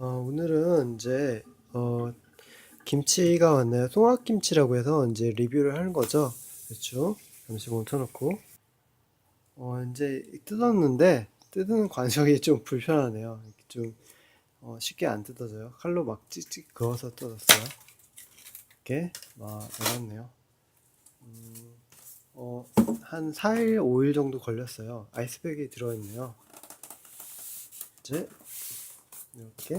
어, 오늘은 이제 어, 김치가 왔나요? 송화김치라고 해서 이제 리뷰를 하는 거죠. 그렇죠? 잠시 멈춰놓고 어, 이제 뜯었는데 뜯는 과정이 좀 불편하네요. 좀 어, 쉽게 안 뜯어져요. 칼로 막 찍찍 그어서 뜯었어요. 이렇게 막 나왔네요. 음, 어, 한 4일, 5일 정도 걸렸어요. 아이스백이 들어있네요. 이제 이렇게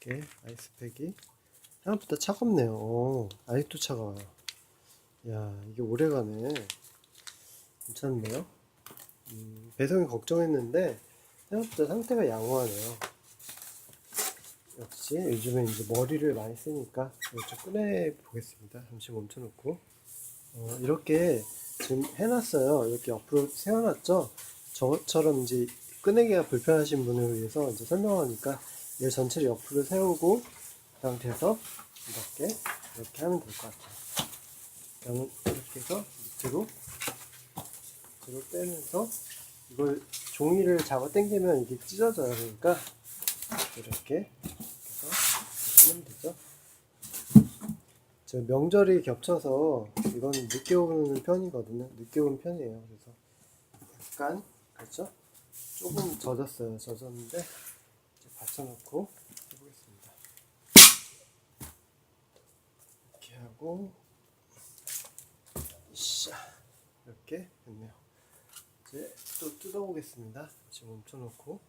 이렇게 아이스팩이 생각보다 차갑네요. 오, 아직도 차가워요. 야, 이게 오래가네. 괜찮네요. 음, 배송이 걱정했는데 생각보다 상태가 양호하네요. 역시 요즘에 이제 머리를 많이 쓰니까 좀 꺼내 보겠습니다. 잠시 멈춰놓고 어, 이렇게 지금 해놨어요. 이렇게 옆으로 세워놨죠. 저처럼 이제 꺼내기가 불편하신 분을 위해서 이제 설명하니까 얘 전체를 옆으로 세우고 그 상태에서 이렇게 이렇게 하면 될 것 같아요. 이렇게 해서 밑으로 밑으로 빼면서 이걸 종이를 잡아 당기면 이게 찢어져요. 그러니까 이렇게 해서 하면 되죠. 저 명절이 겹쳐서 이거는 늦게 오는 편이거든요. 늦게 오는 편이에요. 그래서 약간 그렇죠? 조금 젖었어요. 젖었는데 이제 받쳐놓고 해보겠습니다. 이렇게 하고 샤 이렇게 됐네요. 이제 또 뜯어보겠습니다. 지금 멈춰놓고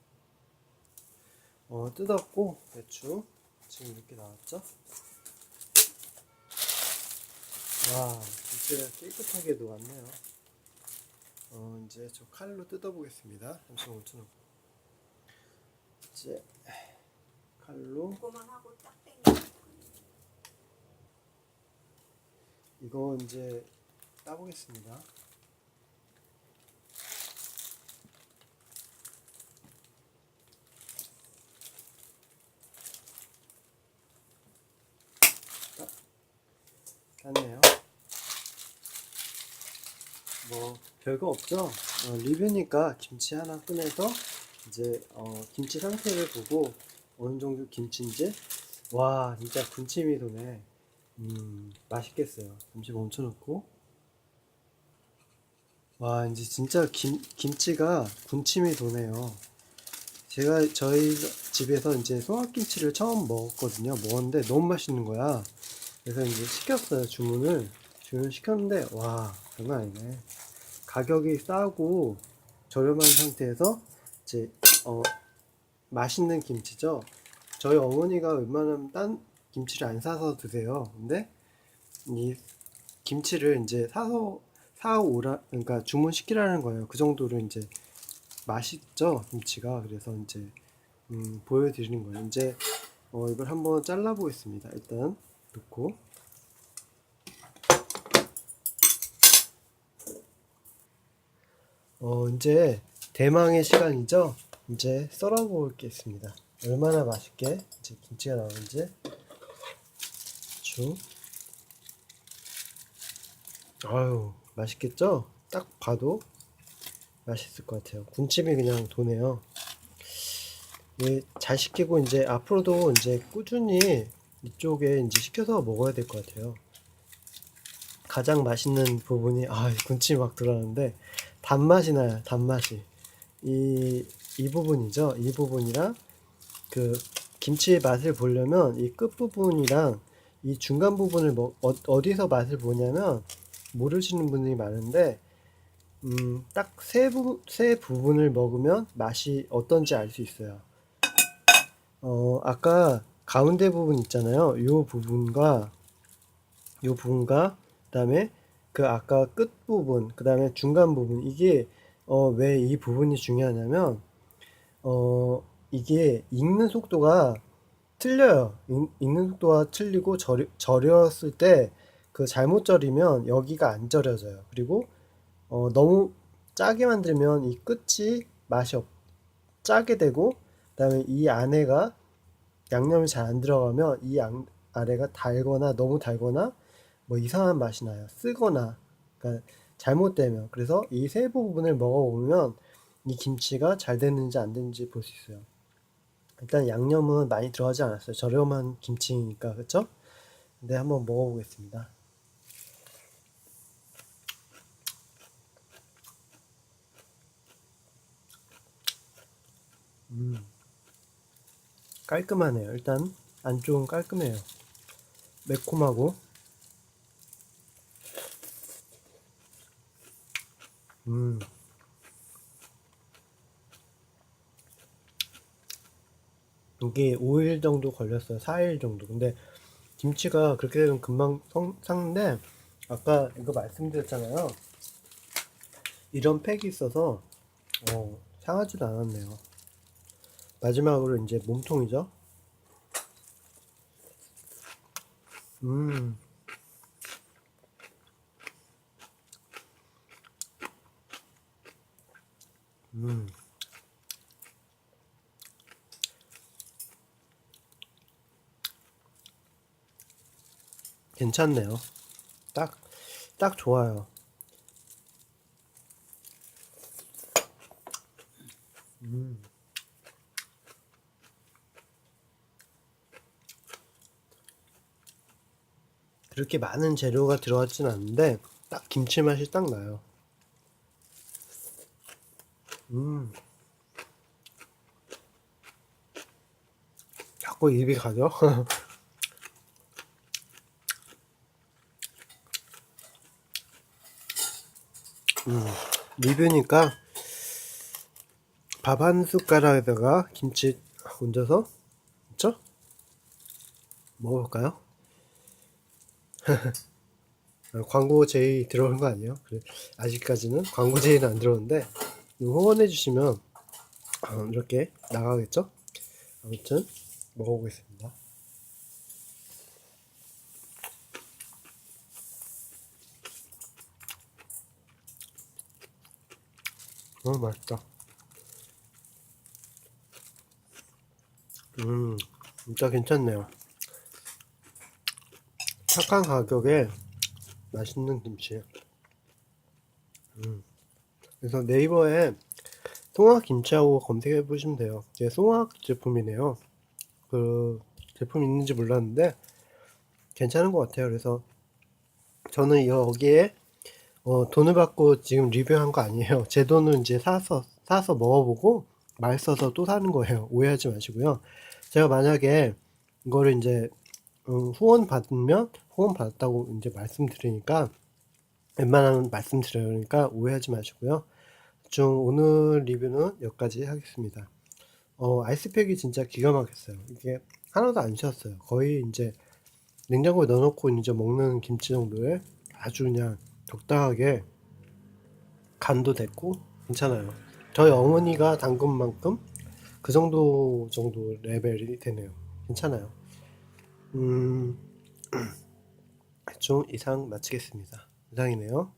어 뜯었고 배추 지금 이렇게 나왔죠? 와 진짜 깨끗하게 놓았네요. 어, 이제 저 칼로 뜯어보겠습니다. 잠시 멈춰놓고. 이제 칼로 그거만 하고 딱 땡겨. 이거 이제 따보겠습니다. 딱 땄네요. 뭐 별거 없죠. 어, 리뷰니까 김치 하나 꺼내서 이제 어, 김치 상태를 보고 어느 정도 김치인지 와 진짜 군침이 도네. 음 맛있겠어요. 잠시 멈춰놓고 와 이제 진짜 김 김치가 군침이 도네요. 제가 저희 집에서 이제 송화김치를 처음 먹었거든요. 먹었는데 너무 맛있는 거야. 그래서 이제 시켰어요 주문을 주문 시켰는데 와 장난 아니네. 가격이 싸고 저렴한 상태에서 이제 어 맛있는 김치죠. 저희 어머니가 웬만하면 딴 김치를 안 사서 드세요. 근데 이 김치를 이제 사서 사오라 그러니까 주문시키라는 거예요. 그 정도로 이제 맛있죠 김치가. 그래서 이제 음, 보여드리는 거예요. 이제 어, 이걸 한번 잘라 보겠습니다. 일단 넣고 어, 이제 대망의 시간이죠. 이제 썰어 보겠습니다. 얼마나 맛있게 이제 김치가 나오는지 쭉. 아유, 맛있겠죠? 딱 봐도 맛있을 것 같아요. 군침이 그냥 도네요. 예, 잘 시키고 이제 앞으로도 이제 꾸준히 이쪽에 이제 시켜서 먹어야 될 것 같아요. 가장 맛있는 부분이 아 군침이 막 들어가는데 단맛이 나요 단맛이. 이, 이 부분이죠. 이 부분이랑 그 김치의 맛을 보려면 이 끝부분이랑 이 중간 부분을 먹, 어, 어디서 맛을 보냐면 모르시는 분들이 많은데 음, 딱세 부분을 먹으면 맛이 어떤지 알 수 있어요. 어, 아까 가운데 부분 있잖아요. 요 부분과 요 부분과 그다음에 그 아까 끝 부분, 그다음에 중간 부분 이게 어, 왜 이 부분이 중요하냐면 어, 이게 익는 속도가 틀려요. 익, 익는 속도가 틀리고 절여, 절였을 때 그 잘못 절이면 여기가 안 절여져요. 그리고 어, 너무 짜게 만들면 이 끝이 맛이 없, 짜게 되고 그다음에 이 안에가 양념이 잘 안 들어가면 이 양, 아래가 달거나 너무 달거나 뭐 이상한 맛이 나요. 쓰거나 그러니까 잘못되면 그래서 이세 부분을 먹어보면 이 김치가 잘 됐는지 안 됐는지 볼 수 있어요. 일단 양념은 많이 들어가지 않았어요. 저렴한 김치니까 그쵸? 근데 한번 먹어보겠습니다. 음, 깔끔하네요. 일단 안쪽은 깔끔해요. 매콤하고 음. 이게 5일 정도 걸렸어요. 4일 정도. 근데 김치가 그렇게 되면 금방 성, 삭는데 아까 이거 말씀드렸잖아요. 이런 팩이 있어서 어, 상하지도 않았네요. 마지막으로 이제 몸통이죠. 음. 음. 괜찮네요. 딱, 딱 좋아요. 음. 그렇게 많은 재료가 들어갔진 않는데, 딱 김치 맛이 딱 나요. 음. 자꾸 입이 가죠? 음, 리뷰니까 밥 한 숟가락에다가 김치 얹어서 그쵸? 먹어볼까요? 아, 광고 제의 들어오는 거 아니에요? 그래, 아직까지는 광고 제의는 안 들어오는데 후원해 주시면 어, 이렇게 나가겠죠? 아무튼 먹어보겠습니다. 어 맛있다. 음 진짜 괜찮네요. 착한 가격에 맛있는 김치. 음. 그래서 네이버에 송화 김치하고 검색해 보시면 돼요. 이게 송화 제품이네요. 그 제품 있는지 몰랐는데 괜찮은 것 같아요. 그래서 저는 여기에 어, 돈을 받고 지금 리뷰한 거 아니에요. 제 돈은 이제 사서 사서 먹어보고 맛있어서 또 사는 거예요. 오해하지 마시고요. 제가 만약에 이거를 이제 음, 후원 받으면 후원 받았다고 이제 말씀드리니까 웬만하면 말씀드리니까 오해하지 마시고요. 좀 오늘 리뷰는 여기까지 하겠습니다. 어, 아이스팩이 진짜 기가 막혔어요. 이게 하나도 안 쉬었어요. 거의 이제 냉장고에 넣어놓고 이제 먹는 김치 정도에 아주 그냥 적당하게 간도 됐고 괜찮아요. 저희 어머니가 담근 만큼 그 정도 정도 레벨이 되네요. 괜찮아요. 음, 좀 이상 마치겠습니다. 이상이네요.